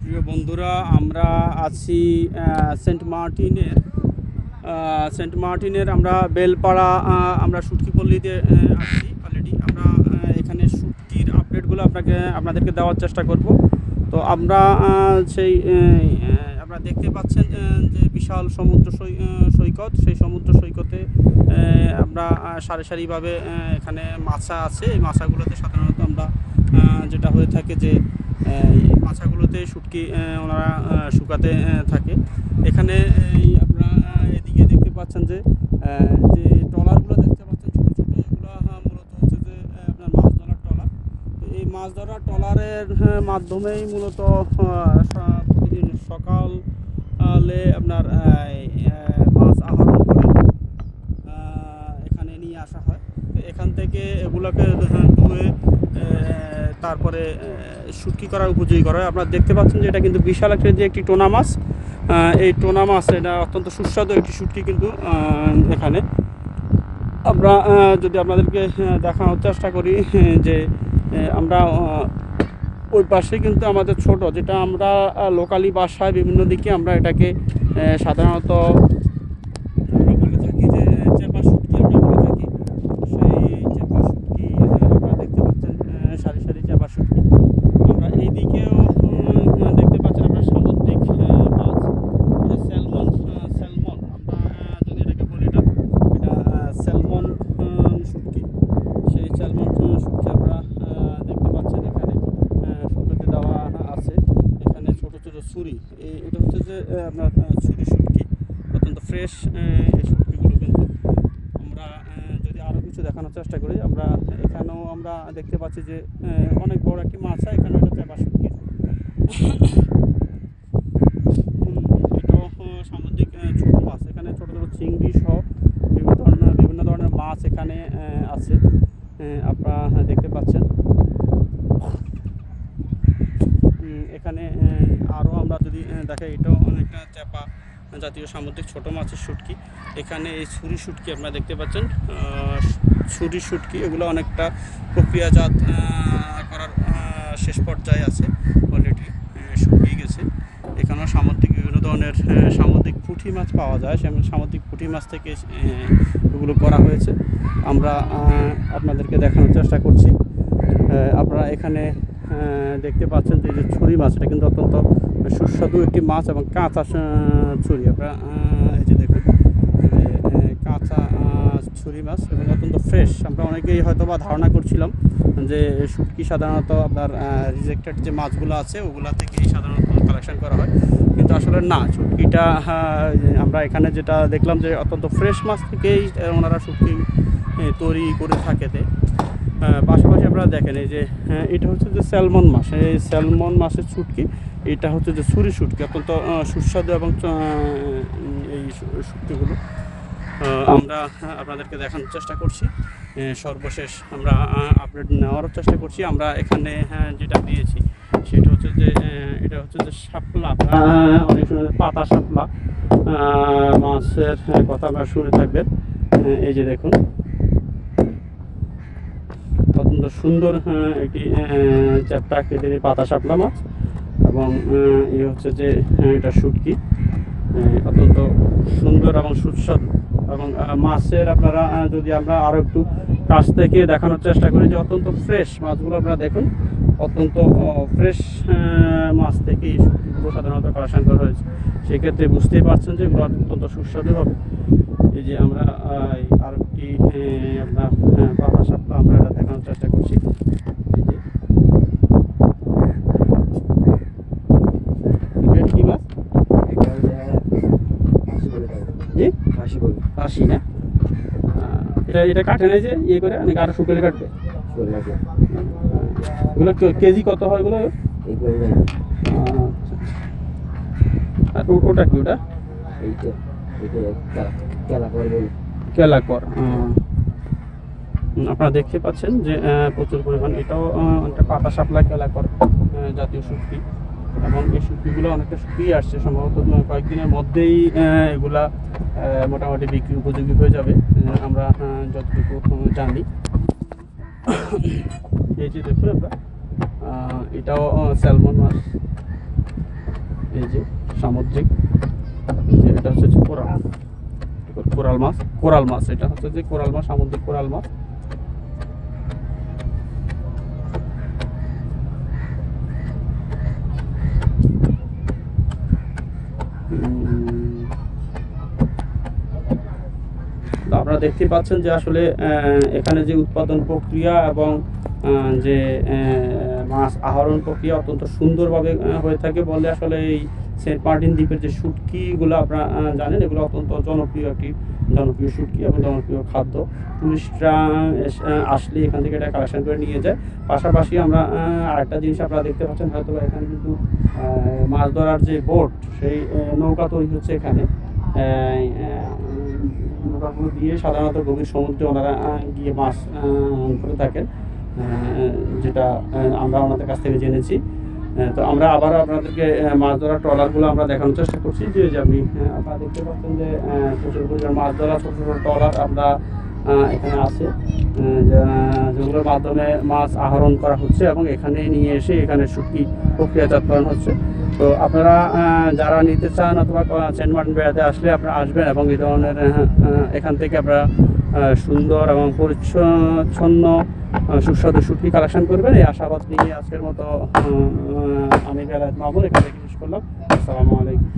প্রিয় বন্ধুরা আমরা আছি সেন্ট মার্টিনের সেন্ট মার্টিনের আমরা বেলপাড়া আমরা শুটকি পল্লীতে আহ, আছি অলরেডি আমরা এখানে সুটকির আপডেটগুলো আপনাকে আপনাদেরকে দেওয়ার চেষ্টা করব। তো আমরা সেই আপনারা দেখতে পাচ্ছেন যে বিশাল সমুদ্র সৈকত। সেই সমুদ্র সৈকতে আমরা সারি সারিভাবে এখানে মাছা আছে। এই মাছাগুলোতে সাধারণত আমরা যেটা হয়ে থাকে যে এই মাছাগুলোতে শুটকি ওনারা শুকাতে থাকে। এখানে এই আপনারা এদিকে দেখতে পাচ্ছেন যে যে ট্রলারগুলো দেখতে পাচ্ছেন ছোটো ছোটো এগুলো মূলত হচ্ছে যে আপনার মাছ ধরার ট্রলার। তো এই মাছ ধরার ট্রলারের মাধ্যমেই মূলত স- প্রতিদিন সকালে আপনার মাছ আহরণ করে এখানে নিয়ে আসা হয়। এখান থেকে এগুলোকে হ্যাঁ, ধুয়ে তারপরে শুটকি করার উপযোগী করা হয়। আপনারা দেখতে পাচ্ছেন যে এটা কিন্তু বিশাল আকৃতির একটি টোনা মাছ। এই টোনা মাছ, এটা অত্যন্ত সুস্বাদু একটি শুটকি কিন্তু এখানে। আমরা যদি আপনাদেরকে দেখানোর চেষ্টা করি যে আমরা ওই পাশে কিন্তু আমাদের ছোট, যেটা আমরা লোকালি বাসায় বিভিন্ন দিকে আমরা এটাকে সাধারণত আমরা বলে থাকি যে চেপা শুটকি আমরা বলে থাকি সেই চেপা শুটকি আহ, আপনারা দেখতে পাচ্ছেন আহ, সারি সারি চেপা শুটকি আমরা এই দিকেও উম, দেখতে পাচ্ছেন আমরা সামুদ্রিক আহ, মাছ এটা স্যালমন আহ, স্যালমন আমরা আহ, যদি এটাকে বলি এটা এটা আহ, স্যালমন আহ, শুটকি সেই স্যালমন আহ, শুটকি আমরা আহ, দেখতে পাচ্ছেন এখানে আহ, শুকোতে দেওয়া আছে এখানে ছোট ছোট ছুরি এই এটা হচ্ছে যে আপনার ছুরি শুটকি অত্যন্ত ফ্রেশ এই কিন্তু আমরা যদি আরও কিছু দেখানোর চেষ্টা করি, আমরা এখানেও আমরা দেখতে পাচ্ছি যে অনেক বড় একটি মাছ হয় এখানে একটা চাপা উম, এটাও আহ, সামুদ্রিক আহ, ছোট মাছ এখানে ছোট ছোট চিংড়ি সহ বিভিন্ন ধরনের বিভিন্ন ধরনের মাছ এখানে আহ, আছে আহ, আপনারা দেখতে পাচ্ছেন উম, এখানে আরও আমরা দেখাই এটাও অনেকটা চাপা জাতীয় সামুদ্রিক ছোট মাছের শুটকি। এখানে এই ছুরি শুটকি আপনারা দেখতে পাচ্ছেন। ছুরি শুটকি, এগুলো অনেকটা প্রক্রিয়াজাত করার শেষ পর্যায়ে আছে। অলরেডি শুকিয়ে গেছে। এখানেও সামুদ্রিক, বিভিন্ন ধরনের সামুদ্রিক পুঁটি মাছ পাওয়া যায়। সেই সামুদ্রিক পুঁটি মাছ থেকে এগুলো করা হয়েছে। আমরা আপনাদেরকে দেখানোর চেষ্টা করছি। আপনারা এখানে দেখতে পাচ্ছেন যে ছুরি মাছ এটা কিন্তু অত্যন্ত সুস্বাদু একটি মাছ এবং কাঁচা ছুরি। আপনারা এই যে দেখুন কাঁচা ছুরি মাছ এবং অত্যন্ত ফ্রেশ আমরা অনেকেই হয়তো বা ধারণা করছিলাম যে শুটকি সাধারণত আপনার রিজেক্টেড যে মাছগুলো আছে, ওগুলো থেকেই সাধারণত কালেকশন করা হয়। কিন্তু আসলে না, শুটকিটা আমরা এখানে যেটা দেখলাম যে অত্যন্ত ফ্রেশ মাছ থেকেই ওনারা শুটকি তৈরি করে থাকেতে পাশাপাশি আপনারা দেখেন এই যে হ্যাঁ, এটা হচ্ছে যে স্যালমন মাছ। এই স্যালমন মাছের ছুটকি এটা হচ্ছে যে ছুরি শুটকি। অত্যন্ত সুস্বাদু এবং এই শুটকিগুলো। আমরা আপনাদেরকে দেখানোর চেষ্টা করছি। সর্বশেষ আমরা আপডেট নেওয়ারও চেষ্টা করছি। আমরা এখানে হ্যাঁ, যেটা দিয়েছি সেটা হচ্ছে যে এটা হচ্ছে যে শাপলা। অনেক পাতা শাপলা মাছের কথা আমরা শুনে থাকবেন। এই যে দেখুন। সুন্দর একটি আহ, চ্যাপ্টা আকৃতির পাতা শাপলা মাছ এবং এই হচ্ছে যে আহ, এটা শুটকি। অত্যন্ত সুন্দর এবং সুস্বাদু। এবং মাছের আপনারা যদি আমরা আরও একটু কাছ থেকে দেখানোর চেষ্টা করি যে অত্যন্ত ফ্রেশ মাছগুলো আপনারা দেখুন। অত্যন্ত ফ্রেশ মাছ থেকে শুটকিগুলো সাধারণত কালেকশন করা হয়েছে। সেক্ষেত্রে বুঝতেই পারছেন যে এগুলো অত্যন্ত সুস্বাদু হবে এই যে আমরা আহ, আপনার আহ, পাতা সাপটা আমরা এটা দেখানোর চেষ্টা করছি। এটা আশি না? এটা এটা কাটে নাই যে ইয়ে করে অনেক আরও শুকিয়ে কাটবে এগুলো কেজি কত হয় এগুলো? আচ্ছা। আর ও- ওটা কি ওটা? কেলাকর আহ, উম, আপনারা দেখতে পাচ্ছেন যে প্রচুর পরিমাণ এটাও অনেকটা পাতা সাপলা কেলাকর জাতীয় শুটকি। এবং এই শুটকিগুলো অনেকটা শুকিয়ে আসছে সম্ভবত কয়েকদিনের মধ্যেই এগুলা মোটামুটি বিক্রি উপযোগী হয়ে যাবে আমরা যতটুকু জানি। এই যে দেখুন আমরা এটাও স্যালমন মাছ। এই যে সামুদ্রিক এটা হচ্ছে যে কোরাল মাছ কোরাল মাছ, এটা হচ্ছে যে কোরাল মাছ, সামুদ্রিক কোরাল মাছ। আপনারা দেখতে পাচ্ছেন যে আসলে এখানে যে উৎপাদন প্রক্রিয়া এবং যে মাছ আহরণ প্রক্রিয়া অত্যন্ত সুন্দরভাবে হয়ে থাকে বলে আসলে এই সেন্ট মার্টিন দ্বীপের যে শুটকিগুলো আপনারা জানেন, এগুলো অত্যন্ত জনপ্রিয় একটি জনপ্রিয় শুটকি এবং জনপ্রিয় খাদ্য। টুরিস্টরা আসলে এখান থেকে এটা কালেকশন করে নিয়ে যায়। পাশাপাশি আমরা আরেকটা জিনিস আপনারা দেখতে পাচ্ছেন হয়তো এখানে কিন্তু মাছ ধরার যে বোট, সেই নৌকা তৈরি হচ্ছে এখানে। নৌকাগুলো দিয়ে সাধারণত গভীর সমুদ্রে ওনারা গিয়ে মাছ ধরে থাকেন। যেটা আমরা ওনাদের কাছ থেকে জেনেছি। তো আমরা আবারও আপনাদেরকে মাছ ধরার ট্রলারগুলো আমরা দেখানোর চেষ্টা করছি। যে আপনি আপনারা দেখতে পাচ্ছেন যে প্রচুর পরিমাণ মাছ ধরা, ছোটো ছোটো ট্রলার আমরা এখানে আছে। যেগুলোর মাধ্যমে মাছ আহরণ করা হচ্ছে এবং এখানে নিয়ে এসে এখানে শুটকি প্রক্রিয়াজাতকরণ হচ্ছে। তো আপনারা যারা নিতে চান অথবা সেন্ট বেড়াতে আসলে আপনারা আসবেন এবং এই ধরনের এখান থেকে আপনারা সুন্দর এবং পরিচ্ছন্ন সুস্বাদু সুটকি কালেকশন করবেন। এই আশাবাদ নিয়ে আজকের মতো আমি বেলায় মামুন এখানে জিজ্ঞেস করলাম। আসসালামু আলাইকুম।